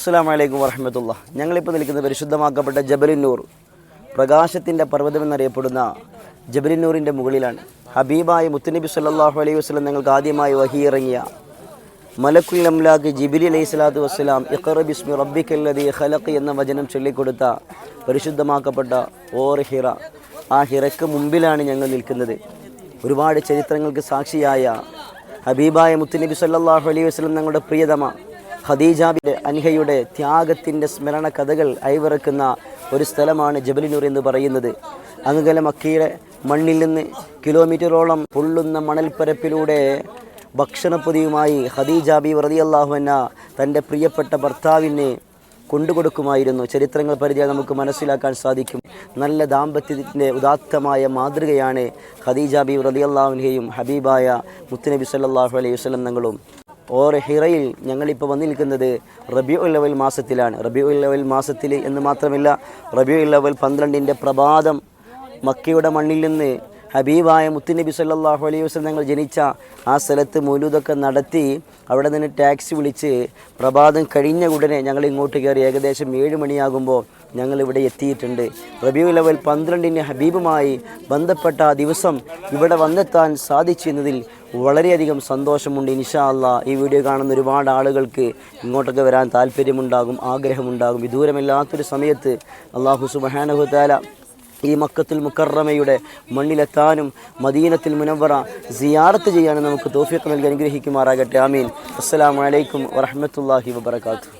അസ്സാം വലൈക്കും വറഹമത്തുള്ള. ഞങ്ങളിപ്പോൾ നിൽക്കുന്നത് പരിശുദ്ധമാക്കപ്പെട്ട ജബലിന്നൂർ. പ്രകാശത്തിന്റെ പർവതം എന്നറിയപ്പെടുന്ന ജബലിന്നൂറിന്റെ മുകളിലാണ്. ഹബീബായ മുത്തുനബി സല്ലാഹു അലൈഹി വസ്ലം ഞങ്ങൾക്ക് ആദ്യമായി വഹി ഇറങ്ങിയ മലക്കുൽ അംലാഖ് ജിബിലി അലൈഹി സ്വലാത്തു വസ്സലാം ഇഖറബിസ്മി റബ്ബിക്കല്ലതി ഖലഖ് എന്ന വചനം ചൊല്ലിക്കൊടുത്ത പരിശുദ്ധമാക്കപ്പെട്ട ഓർ ഹിറ. ആ ഹിറയ്ക്ക് മുമ്പിലാണ് ഞങ്ങൾ നിൽക്കുന്നത്. ഒരുപാട് ചരിത്രങ്ങൾക്ക് സാക്ഷിയായ ഹബീബായ മുത്തുനബി സല്ലാഹു അലൈഹി വസ്ലം ഞങ്ങളുടെ പ്രിയതമ. ഖദീജാബിന്റെ അൻഹയുടെ ത്യാഗത്തിന്റെ സ്മരണ കഥകൾ അയവിറക്കുന്ന ഒരു സ്ഥലമാണ് ജബലിനൂർ എന്ന് പറയുന്നത്. അങ്ങകല മക്കയുടെ മണ്ണിൽ നിന്ന് കിലോമീറ്ററോളം പൊള്ളുന്ന മണൽപ്പരപ്പിലൂടെ ഭക്ഷണപ്പൊതിയുമായി ഖദീജാബി റളിയല്ലാഹു തന്റെ പ്രിയപ്പെട്ട ഭർത്താവിനെ കൊണ്ടുകൊടുക്കുമായിരുന്നു. ചരിത്രങ്ങൾ പരിധിയാൽ നമുക്ക് മനസ്സിലാക്കാൻ സാധിക്കും. നല്ല ദാമ്പത്യത്തിന്റെ ഉദാത്തമായ മാതൃകയാണ് ഖദീജ ബി റലിയല്ലാഹുവിനെയും ഹബീബായ മുത്തുനബി സല്ലാഹു അലൈഹി വസ്ലം തങ്ങളും. ഓർ ഹിറയിൽ ഞങ്ങളിപ്പോൾ വന്നു നിൽക്കുന്നത് റബിയു ലവൽ മാസത്തിലാണ്. റബിയു ലവൽ മാസത്തിൽ എന്ന് മാത്രമല്ല റബിയു ലവൽ പന്ത്രണ്ടിന്റെ പ്രഭാതം മക്കയുടെ മണ്ണിൽ നിന്ന് ഹബീബായ മുത്തുനബി സല്ലാഹു അലൈഹി വസ്ലം ഞങ്ങൾ ജനിച്ച ആ സ്ഥലത്ത് മൗലൂദൊക്കെ നടത്തി അവിടെ നിന്ന് ടാക്സി വിളിച്ച് പ്രഭാതം കഴിഞ്ഞ ഉടനെ ഞങ്ങൾ ഇങ്ങോട്ട് കയറി ഏകദേശം ഏഴ് മണിയാകുമ്പോൾ ഞങ്ങൾ ഇവിടെ എത്തിയിട്ടുണ്ട്. റബിയു ലെവൽ പന്ത്രണ്ടിന് ഹബീബുമായി ബന്ധപ്പെട്ട ആ ദിവസം ഇവിടെ വന്നെത്താൻ സാധിച്ചു എന്നതിൽ വളരെയധികം സന്തോഷമുണ്ട്. ഇൻഷാ അല്ല ഈ വീഡിയോ കാണുന്ന ഒരുപാട് ആളുകൾക്ക് ഇങ്ങോട്ടൊക്കെ വരാൻ താല്പര്യമുണ്ടാകും ആഗ്രഹമുണ്ടാകും. വിദൂരമില്ലാത്തൊരു സമയത്ത് അള്ളാഹു സുബഹാനഹുത്താല ഈ മക്കത്തുൽ മുക്കറമയുടെ മണ്ണിലെത്താനും മദീനത്തിൽ മുനവറ സിയാറത്ത് ചെയ്യാനും നമുക്ക് തോഫിയൊക്കെ നൽകി അനുഗ്രഹിക്കുമാറാകട്ടെ. ആമീൻ. അസ്സലാമലൈക്കും വറഹമത്തല്ലാഹി വബർക്കാത്തു